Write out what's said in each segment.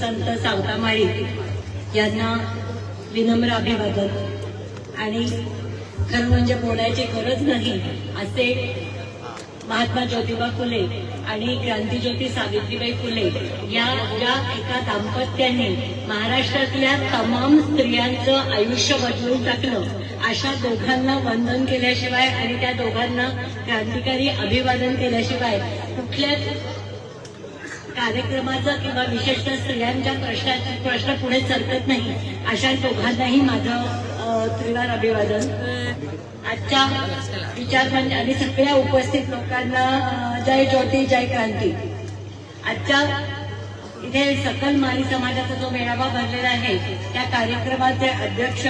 संत सावतामाळी यांना विनम्र अभिवादन. आणि खरं म्हणजे बोलायची गरज नाही असे महात्मा ज्योतिबा फुले आणि क्रांतीज्योती सावित्रीबाई फुले या या एका दाम्पत्याने महाराष्ट्रातल्या तमाम स्त्रियांचं आयुष्य बदलून टाकलं. अशा दोघांना वंदन केल्याशिवाय आणि त्या दोघांना क्रांतिकारी अभिवादन केल्याशिवाय कुठल्याच कार्यक्रमाचं किंवा विशेषतः स्त्रियांच्या प्रश्नाचे प्रश्न पुढे सरकत नाही अशा दोघांनाही माझं त्रिवार अभिवादन. आजच्या विचार म्हणजे आणि सगळ्या उपस्थित लोकांना जय ज्योती जय क्रांती. आजच्या इथे सकल माळी समाजाचा जो मेळावा भरलेला आहे त्या कार्यक्रमाचे अध्यक्ष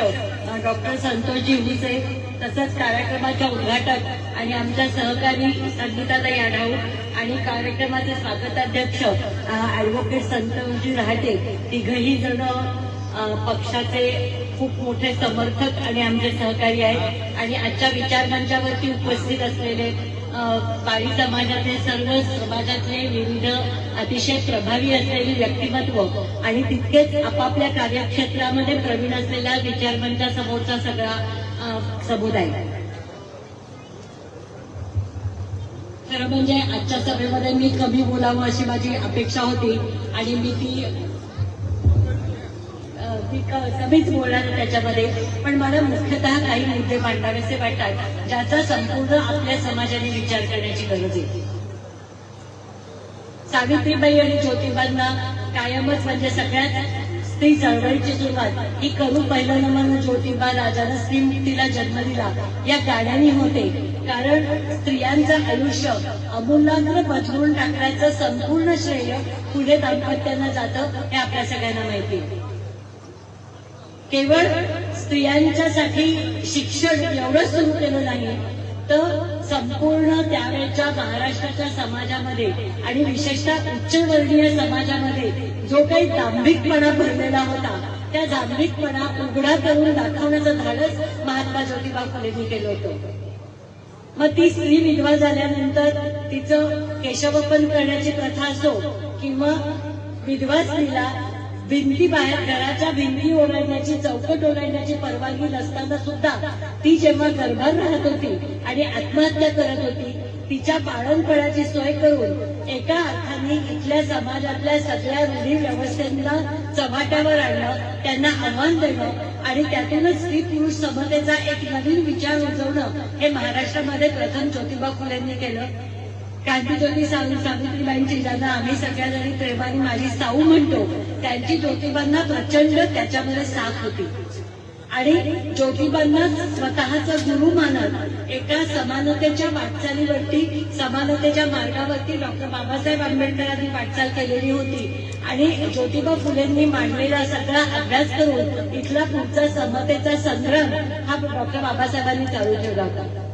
डॉक्टर संतोषजी उलिसे तसंच कार्यक्रमाच्या उद्घाटक आणि आमच्या सहकारी संगीताताई याढाऊ आणि कार्यक्रमाचे स्वागताध्यक्ष ऍडव्होकेट संतोषजी राहते तिघही जण पक्षाचे खूप मोठे समर्थक आणि आमचे सहकारी आहेत. आणि आजच्या विचारमंचावरती उपस्थित असलेले अ, समाजाचे सर्व समाजातले विविध अतिशय प्रभावी असलेले व्यक्तिमत्व आणि तितकेच आपापल्या कार्यक्षेत्रामध्ये प्रवीण असलेला विचारमंचासमोरचा सगळा समुदाय समुदाय. खरं म्हणजे आजच्या सभेमध्ये मी कमी बोलावं अशी माझी अपेक्षा होती आणि मी ती क- कमीच बोलणार त्याच्यामध्ये. पण मला मुख्यतः काही मुद्दे मांडावेसे वाटतात ज्याचा संपूर्ण आपल्या समाजाने विचार करण्याची गरज आहे. सावित्रीबाई आणि ज्योतिबांना कायमच म्हणजे सगळ्यात स्त्री चळवळीची सुरुवात ही करू पहिलं नमन ज्योतिबा राजानं स्त्रीमुक्तीला जन्म दिला. या गाण्याने होते. कारण स्त्रियांचं आयुष्य अमूलाग्र बदलून टाकण्याचं संपूर्ण श्रेय पुढे दाम्पत्यांना जातं हे आपल्या सगळ्यांना माहिती. केवळ स्त्रियांच्यासाठी शिक्षण एवढंच सुरू केलं नाही तर संपूर्ण त्यावेळच्या महाराष्ट्राच्या समाजामध्ये आणि विशेषतः उच्चवर्गीय समाजामध्ये जो काही दांभिकपणा भरलेला होता त्या दांभिकपणा उघडा करून दाखवण्याचं धाडस महात्मा ज्योतिबा फुलेंनी केलं होतं. मग ती स्त्री विधवा झाल्यानंतर तिचं केशवपन करण्याची प्रथा असो किंवा विधवा स्त्रीला भिंती बाहेर घराच्या भिंती ओलांडण्याची चौकट ओलांडण्याची परवानगी नसताना सुद्धा ती जेव्हा घरभर राहत होती आणि आत्महत्या करत होती तिच्या पाळणपणाची सोय करून एका अर्थाने इथल्या समाजातल्या सगळ्या रूढी व्यवस्थेला चव्हाट्यावर आणणं त्यांना आव्हान देणं आणि त्यातूनच स्त्री पुरुष समतेचा एक नवीन विचार उजवणं हे महाराष्ट्रामध्ये प्रथम ज्योतिबा फुलेंनी केलं. क्रांतीज्योती सावि- सावित्रीबाईंची ज्यांना आम्ही सगळ्या जणी प्रेमाने माझी साऊ म्हणतो. त्यांची ज्योतिबांना प्रचंड त्याच्यामध्ये साथ होती. आणि ज्योतिबांना स्वतःचा गुरु मानत एका समानतेच्या वाटचालीवरती समानतेच्या मार्गावरती डॉक्टर बाबासाहेब आंबेडकरांनी वाटचाल केलेली होती. आणि ज्योतिबा फुलेंनी मांडलेला सगळा अभ्यास करून इथला पुढचा समतेचा संग्राम हा डॉक्टर बाबासाहेबांनी चालू ठेवला होता.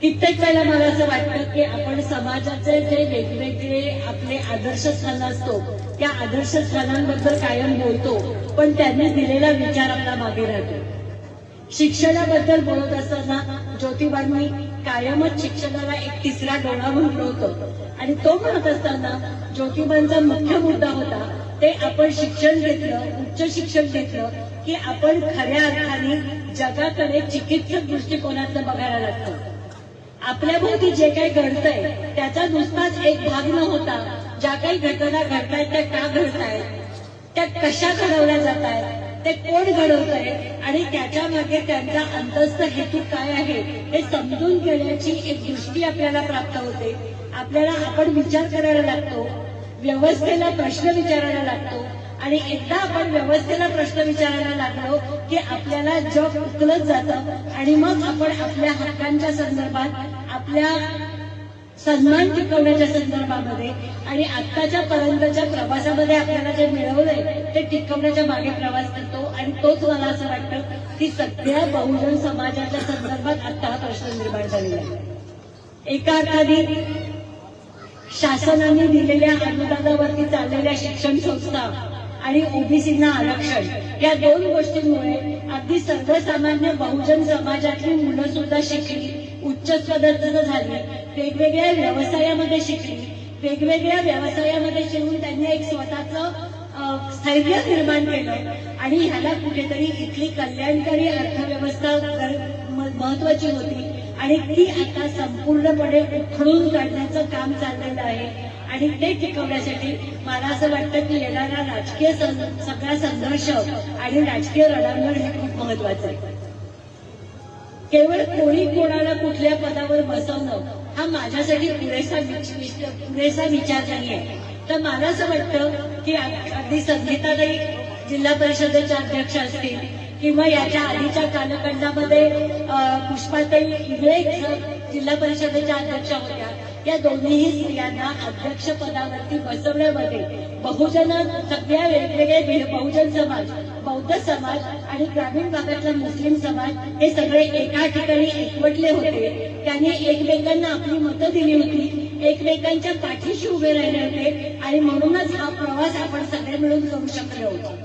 कित्येक वेळेला मला असं वाटतं की आपण समाजाचे जे वेगवेगळे आपले आदर्शस्थान असतो त्या आदर्शस्थानांबद्दल कायम बोलतो पण त्यांनी दिलेला विचार आपला मागे राहतो. शिक्षणाबद्दल बोलत असताना ज्योतिबांनी कायमच शिक्षणाला एक तिसरा डोळा म्हटलं होतं. आणि तो म्हणत असताना ज्योतिबांचा मुख्य मुद्दा होता ते आपण शिक्षण घेतलं उच्च शिक्षण घेतलं की आपण खऱ्या अर्थाने जगाकडे चिकित्सक दृष्टिकोनातलं बघायला लागतो. आपल्या भोवती जे काही घडतंय त्याचा नुसताच एक भाग न होता ज्या काही घटना घडतायत त्या का घडतायत? त्या कशा घडवल्या जात आहेत ते कोण घडवतंय? आणि त्याच्यामागे त्यांचा अंतस्थ हेतू काय आहे? हे समजून घेण्याची एक दृष्टी आपल्याला प्राप्त होते. आपल्याला आपण विचार करायला लागतो व्यवस्थेला प्रश्न विचारायला लागतो. आणि एकदा आपण व्यवस्थेला प्रश्न विचारायला लागलो की आपल्याला जग उकलत जातं आणि मग आपण आपल्या हक्कांच्या संदर्भात आपल्या सन्मान टिकवण्याच्या संदर्भामध्ये आणि आत्ताच्या पर्यंतच्या प्रवासामध्ये आपल्याला जे मिळवलंय ते टिकवण्याच्या मागे प्रवास करतो. आणि तोच मला असं वाटतं की सगळ्या बहुजन समाजाच्या संदर्भात आता हा प्रश्न निर्माण झालेला आहे. एका अर्थाने शासनाने दिलेल्या अनुदानावरती चाललेल्या शिक्षण संस्था आणि ओबीसीना आरक्षण या दोन गोष्टींमुळे अगदी सर्वसामान्य बहुजन समाजातली मुलं सुद्धा शिकली उच्च पदार्थ झाली वेगवेगळ्या व्यवसायामध्ये शिकली वेगवेगळ्या व्यवसायामध्ये शिरून त्यांनी एक स्वतःचं स्थैर्य निर्माण केलं आणि ह्याला कुठेतरी इथली कल्याणकारी अर्थव्यवस्था म- महत्वाची होती. आणि ती आता संपूर्णपणे उखडून काढण्याचं काम चाललेलं आहे. आणि ते टिकवण्यासाठी मला असं वाटतं की येणारा राजकीय सगळा संघर्ष आणि राजकीय रडांगण हे खूप महत्वाचं आहे. केवळ कोणी कोणाला कुठल्या पदावर बसवणं हा माझ्यासाठी पुरेसा पुरेसा विचार नाही आहे. तर मला असं वाटतं की अगदी संगीताताई जिल्हा परिषदेच्या अध्यक्ष असतील किंवा याच्या आधीच्या कालखंडामध्ये पुष्पाताई इंगळे जिल्हा परिषदेच्या अध्यक्ष होत्या. या दोन्हीही स्त्रियांना अध्यक्ष पदावरती बसवण्यामध्ये बहुजन सगळ्या वेगवेगळे बहुजन समाज बौद्ध समाज आणि ग्रामीण भागातला मुस्लिम समाज हे सगळे एका ठिकाणी एकवटले होते. त्यांनी एकमेकांना आपली मतं दिली होती. एकमेकांच्या पाठीशी उभे राहिले होते आणि म्हणूनच हा प्रवास आपण सगळे मिळून करू शकलो होतो.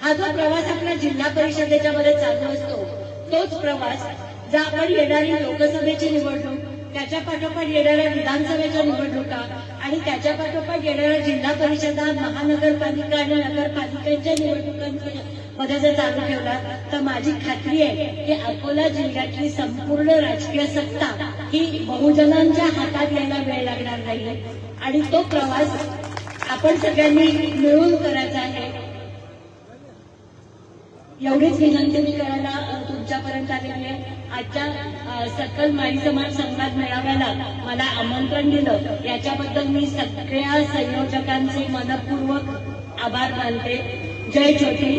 हा जो प्रवास आपला जिल्हा परिषदेच्या मध्ये चालू असतो तोच प्रवास जर आपण येणारी लोकसभेची निवडणूक त्याच्या पाठोपाठ येणाऱ्या विधानसभेच्या निवडणुका आणि त्याच्या पाठोपाठ येणाऱ्या जिल्हा परिषदा महानगरपालिका आणि नगरपालिकांच्या निवडणुकांमध्ये जर चालू ठेवला तर माझी खात्री आहे की अकोला जिल्ह्यातली संपूर्ण राजकीय सत्ता ही बहुजनांच्या हातात यायला वेळ लागणार नाही आणि तो प्रवास आपण सगळ्यांनी मिळून करायचा आहे. एवढीच विनंती मी करायला तुमच्यापर्यंत आलेली आहे. आजच्या सकल माई समाज संवाद मेळाव्याला मला आमंत्रण दिलं. याच्याबद्दल मी सगळ्या संयोजकांचे मनपूर्वक आभार मानते. जय ज्योती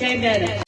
जय बॅरा